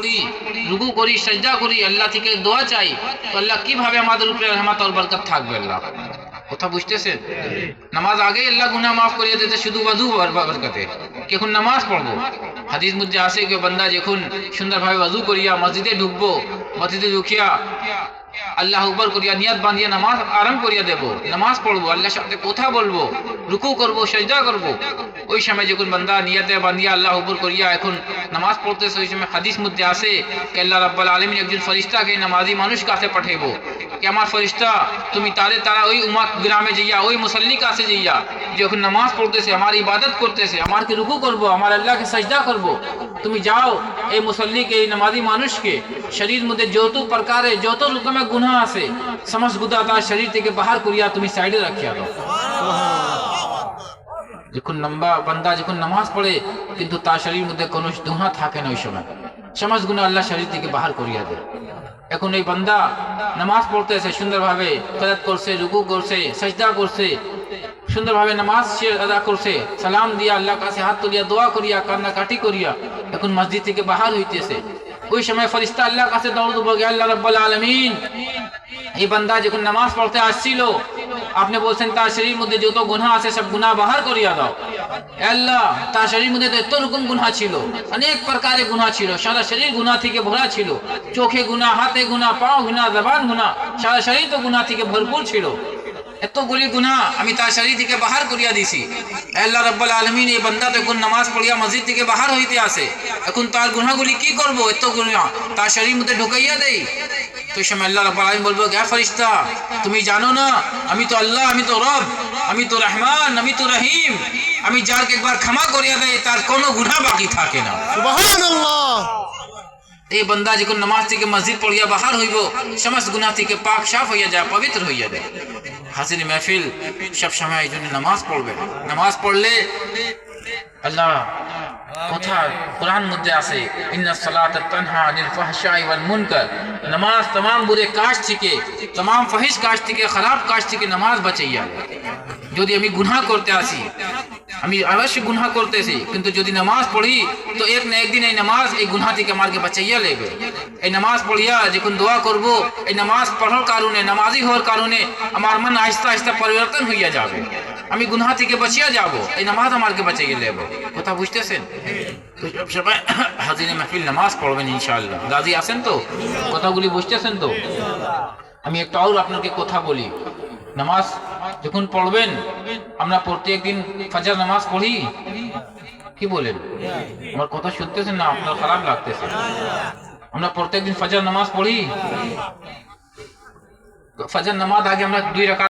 করি করি, সজদা করি, আল্লাহ থেকে দোয়া চাই, তো আল্লাহ কীভাবে আমাদের উপরে রহমত আর বরকত থাকবে আল্লাহ? কথা বুঝতেছেন? নামাজ আগেই আল্লাহ গুনাহ মাফ করিয়ে দিতে শুধু বধু বরকতে। এখন নামাজ পড়ব? হাদিস মধ্যে আসে যে বান্দা যখন সুন্দরভাবে ওয়াজু করিয়া মসজিদে ঢুকবো, মসজিদে ঢুকিয়া আল্লাহ উপর করিয়া নিয়াত বাঁধিয়া নামাজ আরম্ভ করিয়া দেব, নামাজ পড়ব, আল্লাহর সাথে কথা বলব, রুকু করব, সজদা করব। ওই সময় যখন বান্দা নিয়াতে বাঁধিয়া আল্লাহ উপর করিয়া এখন নামাজ পড়তেছে ওই সময় হাদিস মধ্যে আসে কে আল্লাহ রাব্বাল আলমিন একজন ফরিস্তাকে নামাজি মানুষ কাছে পাঠাইবো। कि আমার ফরিস্তা, তুমি তারে, তারা ওই উমা গ্রামে যাইয়া, ওই মুসল্লি কাছে যাইয়া যখন নামাজ পড়তেছে আমার ইবাদত করতেছে আমারকে রুকু করব, আমার আল্লাহকে সজদা করব, তুমি যাও এই মুসল্লিকে, এই নামাজি মানুষকে, শরীর মধ্যে যত প্রকারে যত রকমের গুনাহ আছে, সমস্ত গুদা তার শরীর থেকে বাহার করিয়া তুমি সাইডে রাখিয়া দাও। যখন লম্বা বান্দা যখন নামাজ পড়ে, কিন্তু তার শরীর মধ্যে কোনো দুহা থাকে না ওই সময়। সমাজ গুণা আল্লাহ শরীর থেকে বাহার করিয়া দেয়। এখন এই বান্দা নামাজ পড়তেছে সুন্দরভাবে কদাত করছে, রুকু করছে, সজদা করছে, সুন্দরভাবে নামাজ আদা করছে, সালাম দিয়া আল্লাহ কাছে হাত তুলিয়া, দোয়া করিয়া, কান্নাকাটি করিয়া এখন মসজিদ থেকে বাহার হইতেছে। ওই সময় ফরিস্তা আল্লাহ কাছে দৌড় দেবো আল্লাহ রব্বাল আলমিন! এই বান্দা যখন নামাজ পড়তে আসছিল আপনি বলছেন, তার শরীর মধ্যে যত গুনাহ আছে, সব গুনাহ বাহার করিয়া দাও। আল্লাহ, তার শরীর মধ্যে এত রকম গুনাহ ছিল, অনেক প্রকারের গুনাহ ছিল। সারা শরীর গুনাহ থেকে ভরা ছিল। চোখে গুনাহ, হাতে গুনাহ, পাও গুনাহ, জবান গুনাহ, সারা শরীর তো গুনাহ থেকে ভরপুর ছিল। এতগুলি গুনাহ আমি তার শরীর থেকে বাহার করিয়া দিছি। আল্লাহ রব্বাল আলমিন এই বান্দা এখন নামাজ পড়িয়া মসজিদ থেকে বাহার হইতে আসে, এখন তার গুনাহগুলি কি করব? এত গুনাহ তার শরীর মধ্যে ঢুকাইয়া দেই। তো সময় আল্লাহ রব্বাল আলমিন বলব গ্যা ফরিস্তা তুমি জানো না আমি তো আল্লাহ আমি তো রব আমি তো রহমান আমি তো রহিম আমি যারকে একবার ক্ষমা করিয়া দেয় তার কোনো গুনাহ বাকি থাকে না। সুবহানাল্লাহ। এই বান্দা যখন নামাজ থেকে মসজিদ পড়িয়া বাহার হইব সমস্ত গুনাহ থেকে পাক সাফ হইয়া যায় পবিত্র হইয়া যায়। হাসিন মেহফিল সব সময় এই জন্য নামাজ পড়বে। নামাজ পড়লে আল্লাহ কথা কোরআন মধ্যে আছে ইন্না সালাত তানহা আনিল ফাহশাই ওয়াল মুনকার নামাজ तमाम বুরে কাজ থেকে तमाम ফাহিশ কাজ থেকে খারাপ কাজ থেকে নামাজ বাঁচাইয়া যদি আমি গুনাহ করতে আসি আমি অবশ্যই গুনাহ করতেছি, কিন্তু যদি নামাজ পড়ি, তো এক না একদিন এই নামাজ এই গুনাহ থেকে আমাকে বাঁচাইয়া লেবে এই নামাজ পড়িয়া যখন দোয়া করব, এই নামাজ পড়ার কারণে, নামাজি হওয়ার কারণে আমার মন আস্তে আস্তে পরিবর্তন হইয়া যাবে। আমি গুনাহ থেকে বাঁচিয়া যাব, এই নামাজ আমাকে বাঁচাইয়া লেব কথা বুঝতেছেন? হাজিরে মাহফিল নামাজ পড়বেন ইনশাআল্লাহ। দাদি আছেন তো? কথাগুলি বুঝতেছেন তো? আমি একটা আর আপনাকে কথা বলি। নামাজ যখন পড়বেন, আমরা প্রত্যেক দিন ফাজার নামাজ পড়ি। কি বলেন? আমার কথা শুনতেছেন না, আপনার খারাপ লাগতেছে। আমরা প্রত্যেক দিন ফাজার নামাজ পড়ি। ফাজার নামাজ আগে আমরা দুই রাকাত